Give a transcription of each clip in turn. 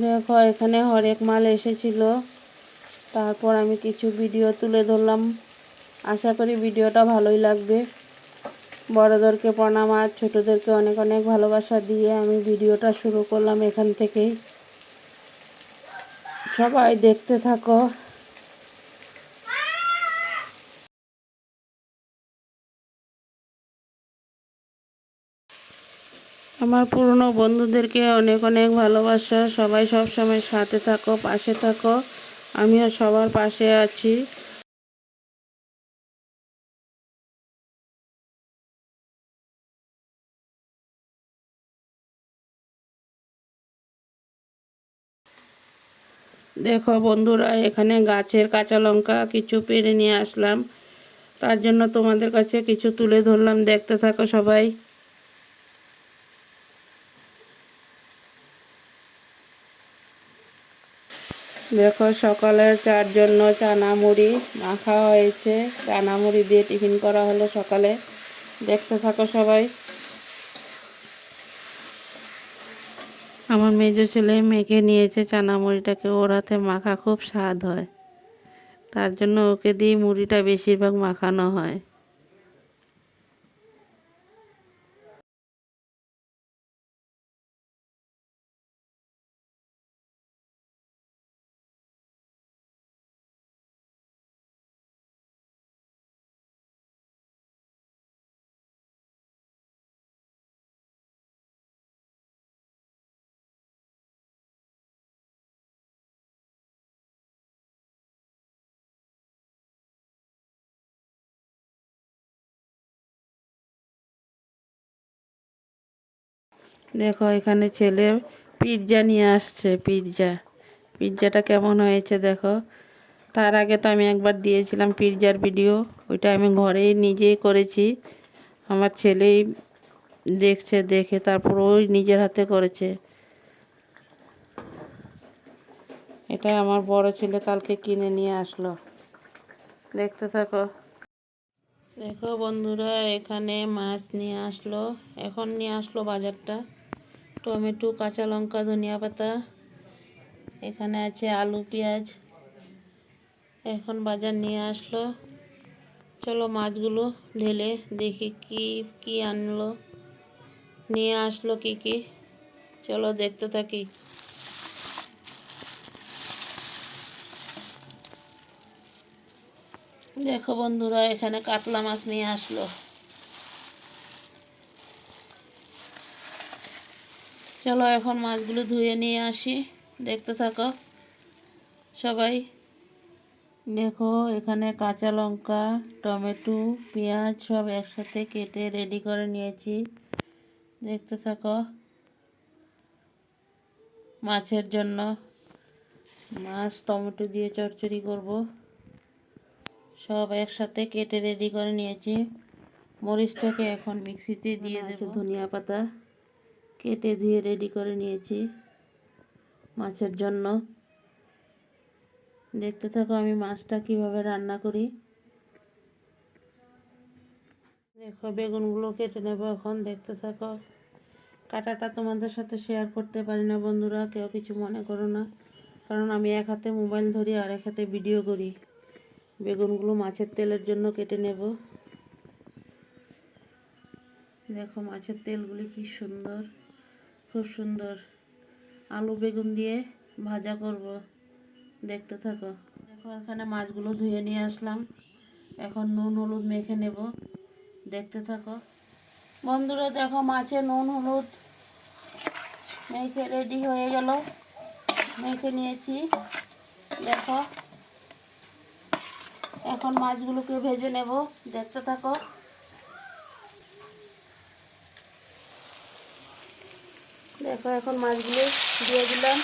দেখো, এখানে হরেক মাল এসেছিল। তারপর আমি কিছু ভিডিও তুলে ধরলাম। আশা করি ভিডিওটা ভালোই লাগবে। বড়দেরকে প্রণাম, আর ছোটোদেরকে অনেক অনেক ভালোবাসা দিয়ে আমি ভিডিওটা শুরু করলাম এখান থেকেই। সবাই দেখতে থাকো। আমার পুরনো বন্ধুদেরকে অনেক অনেক ভালোবাসা। সবাই সব সময় সাথে থাকো, পাশে থাকো। আমিও সবার পাশে আছি। দেখো বন্ধুরা, এখানে গাছের কাঁচা লঙ্কা কিছু পেরে নিয়ে আসলাম। তার জন্য তোমাদের কাছে কিছু তুলে ধরলাম। দেখতে থাকো সবাই। দেখো সকালের চার জন্য চানা মুড়ি মাখা হয়েছে। চানা মুড়ি দিয়ে টিফিন করা হলো সকালে। দেখতে থাকো সবাই। আমার মেজো ছেলে মেখে নিয়েছে চানা মুড়িটাকে ওর হাতে মাখা খুব স্বাদ হয়। তার জন্য ওকে দিয়ে মুড়িটা বেশিরভাগ মাখানো হয়। দেখো, এখানে ছেলে পিৎজা নিয়ে আসছে, পিৎজা। পিৎজাটা কেমন হয়েছে দেখো। তার আগে তো আমি একবার দিয়েছিলাম পিৎজার ভিডিও, ওইটা আমি ঘরেই নিজেই করেছি। আমার ছেলেই দেখছে, দেখে তারপর ওই নিজের হাতে করেছে। এটা আমার বড় ছেলে কালকে কিনে নিয়ে আসলো। দেখতে থাকো। দেখো বন্ধুরা, এখানে মাছ নিয়ে আসলো। এখন নিয়ে আসলো বাজারটা। টমেটো, কাঁচা লঙ্কা, ধনিয়া পাতা, এখানে আছে আলু, পেঁয়াজ। এখন বাজার নিয়ে আসলো। চলো মাছগুলো ঢেলে দেখি কি কি আনলো। নিয়ে আসলো কি কি? চলো দেখতে থাকি। দেখো বন্ধুরা, এখানে কাতলা মাছ নিয়ে আসলো। চলো এখন মাছগুলো ধুয়ে নিয়ে আসি। দেখতে থাকো। সবাই। দেখো এখানে কাঁচা লঙ্কা টমেটো পেঁয়াজ সব একসাথে কেটে রেডি করে নিয়েছি। দেখতে থাকো। মাছের জন্য মাছ টমেটো দিয়ে চচ্চড়ি করব। সব একসাথে কেটে রেডি করে নিয়েছি। মরিচটাকে এখন মিক্সিতে দিয়ে দেবো। ধনিয়া পাতা। কেটে ধুয়ে রেডি করে নিয়েছি মাছের জন্য। দেখতে থাকো আমি মাছটা কীভাবে রান্না করি। দেখো, বেগুনগুলো কেটে নেব এখন। দেখতে থাকো, কাটাটা তোমাদের সাথে শেয়ার করতে পারি না বন্ধুরা, কেউ কিছু মনে করো না। কারণ আমি এক হাতে মোবাইল ধরি, আর এক হাতে ভিডিও করি। বেগুনগুলো মাছের তেলের জন্য কেটে নেব। দেখো, মাছের তেলগুলি কি সুন্দর। খুব সুন্দর আলু বেগুন দিয়ে ভাজা করব। দেখতে থাকো। দেখো, এখানে মাছগুলো ধুয়ে নিয়ে আসলাম। এখন নুন, হলুদ মেখে নেব। দেখতে থাকো। বন্ধুরা, দেখো, মাছে নুন, হলুদ মেখে রেডি হয়ে গেল। মেখে নিয়েছি। দেখো, এখন মাছগুলোকে ভেজে নেব। দেখতে থাকো। দেখো, এখন মাছগুলো দিয়ে দিলাম।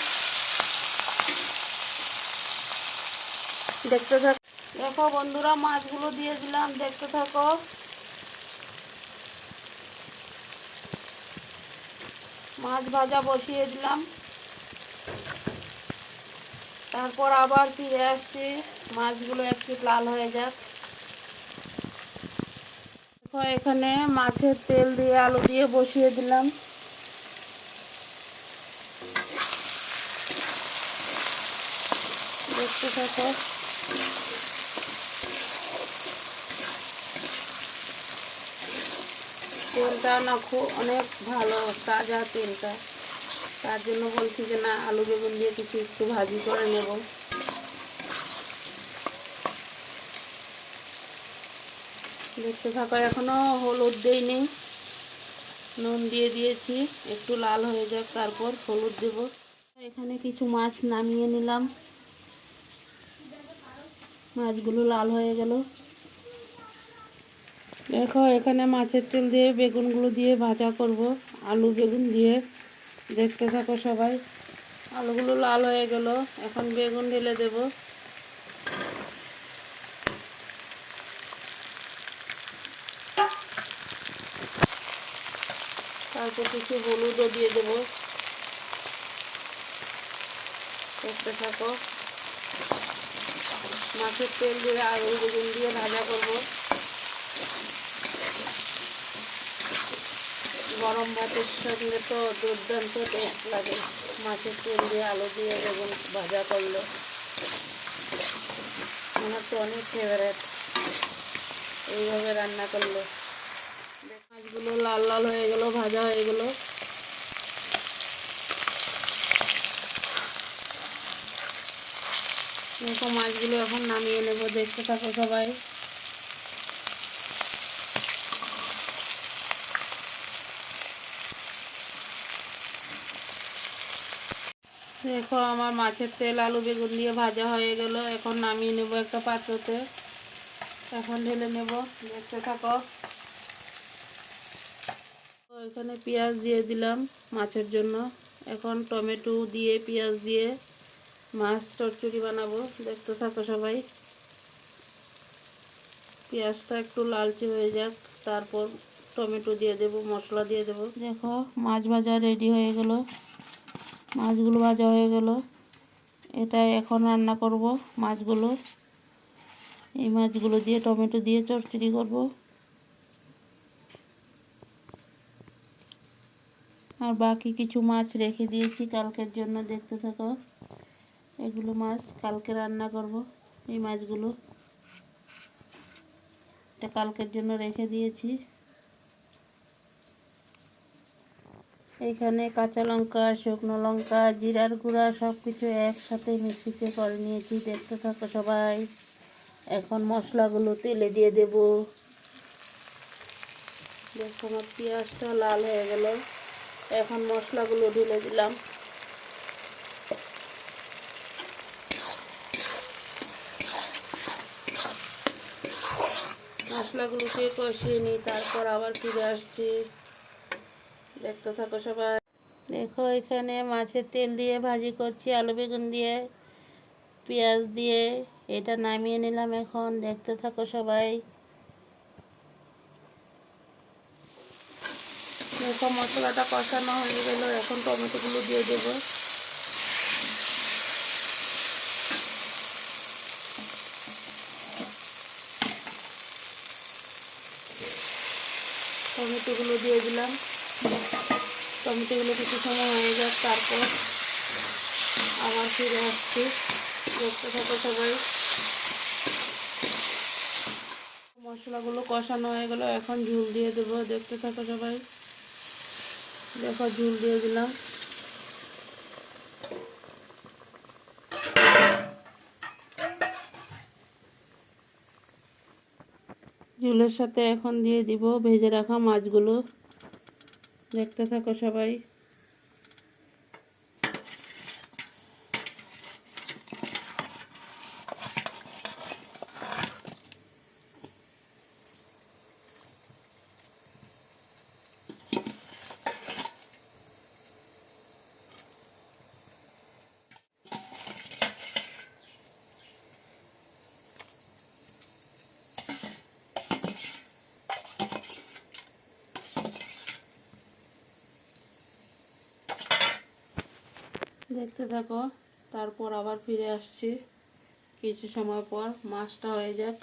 দেখতে থাকো দেখো বন্ধুরা, মাছগুলো দিয়ে দিলাম, দেখতে থাকো। মাছ ভাজা বসিয়ে দিলাম। তারপর আবার ফিরে আসছি। মাছগুলো একটু লাল হয়ে যাক। দেখো, এখানে মাছের তেল দিয়ে, আলু দিয়ে বসিয়ে দিলাম। থাকো তেলটা না খুব অনেক ভালো, তাজা তেলটা। তার জন্য বলছি যে না, আলু বেগুন দিয়ে কিছু একটু ভাজি করে নেব। দেখতে থাকো, এখনও হলুদ দেইনি নুন দিয়ে দিয়েছি, একটু লাল হয়ে যাক, তারপর হলুদ দেব। এখানে কিছু মাছ নামিয়ে নিলাম। মাছগুলো লাল হয়ে গেল। দেখো, এখানে মাছের তেল দিয়ে বেগুনগুলো দিয়ে ভাজা করব, আলু বেগুন দিয়ে। দেখতে থাকো সবাই, আলুগুলো লাল হয়ে গেল। এখন বেগুন ঢেলে দেব। তারপর কিছু হলুদও দিয়ে দেব। দেখতে থাকো। মাছের তেল দিয়ে আলু বেগুন দিয়ে ভাজা করব। গরম ভাতের সঙ্গে তো দুর্দান্ত টেস্ট লাগে। মাছের তেল দিয়ে আলু দিয়ে বেগুন ভাজা করলে। আমার তো অনেক ফেভারেট এইভাবে রান্না করলে। মাছগুলো লাল লাল হয়ে গেল, ভাজা হয়ে গেল। দেখো মাছগুলো এখন নামিয়ে নেব, দেখতে থাকো সবাই। দেখো আমার মাছের তেল, আলু বেগুন দিয়ে ভাজা হয়ে গেল। এখন নামিয়ে নেব একটা পাত্রতে। এখন ঢেলে নেব, দেখতে থাকো। এখানে পেঁয়াজ দিয়ে দিলাম মাছের জন্য। এখন টমেটো দিয়ে পেঁয়াজ দিয়ে মাছ চচ্চড়ি বানাবো, দেখতে থাকো সবাই। পেঁয়াজটা একটু লালচে হয়ে যাক, তারপর টমেটো দিয়ে দেব, মশলা দিয়ে দেব। দেখো, মাছ ভাজা রেডি হয়ে গেল। মাছগুলো ভাজা হয়ে গেল। এটা এখন রান্না করব মাছগুলো। এই মাছগুলো দিয়ে টমেটো দিয়ে চচ্চড়ি করব। আর বাকি কিছু মাছ রেখে দিয়েছি কালকের জন্য, দেখতে থাকো। এগুলো মাছ, কালকে রান্না করব এই মাছগুলো। এটা কালকের জন্য রেখে দিয়েছি। এখানে কাঁচা লঙ্কা, শুকনো লঙ্কা, জিরার গুঁড়া সব কিছু একসাথে মিক্সিতে করে নিয়েছি, দেখতে থাকো সবাই। এখন মশলাগুলো তেলে দিয়ে দেব। দেখো আমার পেঁয়াজটা লাল হয়ে গেল। এখন মশলাগুলো ঢেলে দিলাম। মশলাগুলোকে কষিয়ে নিই, তারপর আবার ফিরে আসছি। দেখতে থাকো সবাই। দেখো, এখানে মাছের তেল দিয়ে ভাজি করছি, আলু বেগুন দিয়ে, পেঁয়াজ দিয়ে। এটা নামিয়ে নিলাম এখন, দেখতে থাকো সবাই। দেখো, মশলাটা কষানো হয়ে গেল, এখন টমেটোগুলো দিয়ে দেব। টমেটোগুলো দিয়ে দিলাম। টমেটোগুলো কিছু সময় হয়ে যাক, তারপর আবার ফিরে আসছি। দেখতে থাকো সবাই। মশলাগুলো কষানো হয়ে গেল, এখন ঝুল দিয়ে দেবো। দেখতে থাকো সবাই। দেখো, ঝুল দিয়ে দিলাম। ঝুলের সাথে এখন দিয়ে দিব ভেজে রাখা মাছগুলো। দেখতে থাকো সবাই। দেখতে থাকো। তারপর আবার ফিরে আসছি কিছু সময় পর। মাছটা হয়ে যাক।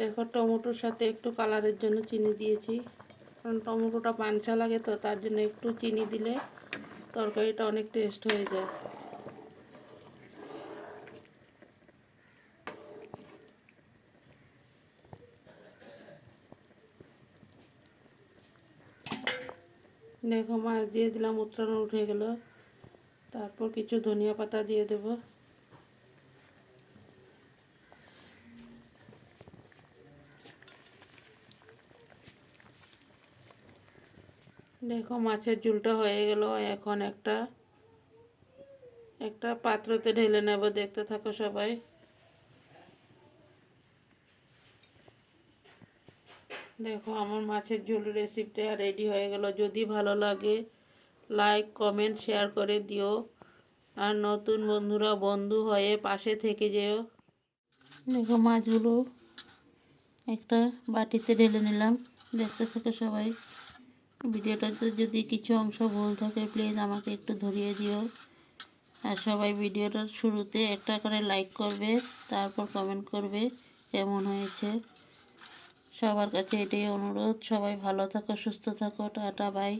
দেখো, টমেটোর সাথে একটু কালারের জন্য চিনি দিয়েছি। কারণ টমেটোটা পাঞ্চা লাগে তো, তার জন্য একটু চিনি দিলে তরকারিটা অনেক টেস্ট হয়ে যায়। দেখো মাছ দিয়ে দিলাম উত্তরানো উঠে গেল। তারপর কিছু ধনিয়া পাতা দিয়ে দেব। দেখো মাছের ঝুলটা হয়ে গেল, এখন একটা একটা পাত্রতে ঢেলে নেব। দেখতে থাকো সবাই। দেখো আমার মাছের ঝোল রেসিপিটা রেডি হয়ে গেল। যদি ভালো লাগে লাইক কমেন্ট শেয়ার করে দিও। আর নতুন বন্ধুরা, বন্ধু হয়ে পাশে থেকে যেও। দেখো মাছগুলো একটা বাটিতে ঢেলে নিলাম। দেখতে থাকে সবাই। ভিডিওটাতে যদি কিছু অংশ ভুল থাকে প্লিজ আমাকে একটু ধরিয়ে দিও। আর সবাই ভিডিওটার শুরুতে একটা করে লাইক করবে, তারপর কমেন্ট করবে, কেমন হয়েছে। সবার কাছে এটাই অনুরোধ। সবাই ভালো থাকো সুস্থ থাকো টাটা বাই